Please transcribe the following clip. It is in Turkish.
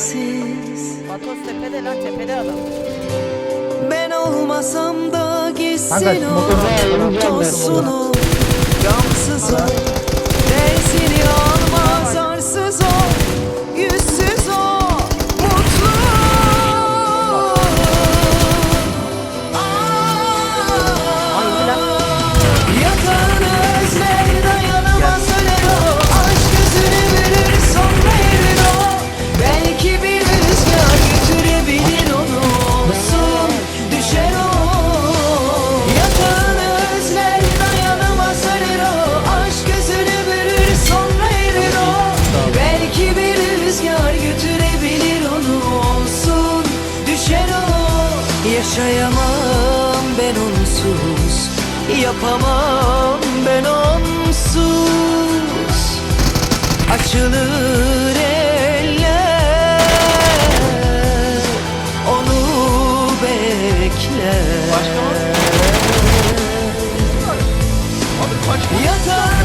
sensiz tepede lan tepede adam. Ben olmasam da gitsin o motoruna yayınlayacağım o Yaşayamam ben onsuz Yapamam ben onsuz Açılır eller Onu bekler Başka mı? Yatağa